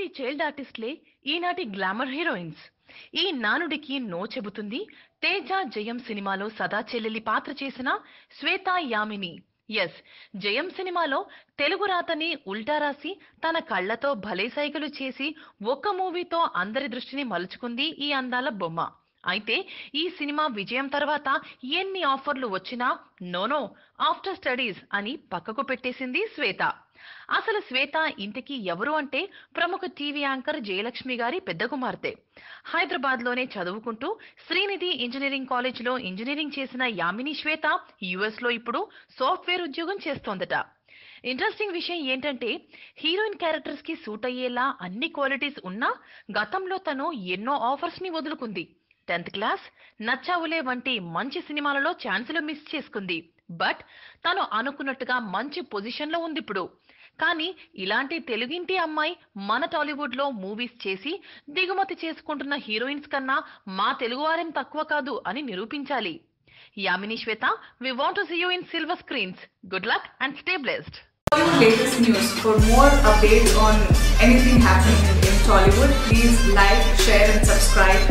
Child ఆర్టిస్ట్లే ఈనాటి glamour heroines. ఈ నానుడికి no చెబుతుంది తేజ జయం సినిమాలో సదా చెల్లెలి పాత్ర చేసిన శ్వేత యామిని. ఎస్ జయం సినిమాలో తెలుగు రాతని ఉల్టా రాసి తన కళ్ళతో భలే సైకిలు చేసి ఒక్క మూవీతో అందరి దృష్టిని మలుచుకుంది ఈ అందాల బొమ్మ. అయితే ఈ సినిమా విజయం తర్వాత ఎన్ని ఆఫర్లు వచ్చినా నోనో ఆఫ్టర్ స్టడీస్ అని పక్కకు పెట్టేసింది శ్వేత. అసలు శ్వేత ఇంటికి ఎవరు అంటే ప్రముఖ టీవీ యాంకర్ జయలక్ష్మి గారి పెద్ద కుమార్తె. హైదరాబాద్లోనే చదువుకుంటూ శ్రీనిధి ఇంజనీరింగ్ కాలేజ్లో ఇంజనీరింగ్ చేసిన యామిని శ్వేత యుఎస్లో ఇప్పుడు సాఫ్ట్వేర్ ఉద్యోగం చేస్తోందట. ఇంట్రెస్టింగ్ విషయం ఏంటంటే హీరోయిన్ క్యారెక్టర్స్కి సూట్ అయ్యేలా అన్ని క్వాలిటీస్ ఉన్నా గతంలో తను ఎన్నో ఆఫర్స్ని వదులుకుంది. టెన్త్ క్లాస్ నచ్చావులే వంటి మంచి సినిమాలలో ఛాన్సులు మిస్ చేసుకుంది. బట్ తను అనుకున్నట్టుగా మంచి పొజిషన్లో ఉంది ఇప్పుడు కానీ ఇలాంటి తెలుగింటి అమ్మాయి మన టాలీవుడ్లో మూవీస్ చేసి దిగుమతి చేసుకుంటున్న హీరోయిన్స్ కన్నా మా తెలుగువారేం తక్కువ కాదు అని నిరూపించాలి. Yamini Shweta we want to see you in silver screens good luck and stay blessed Tollywood latest news. For more updates on anything happening in Tollywood, please like, share, and subscribe.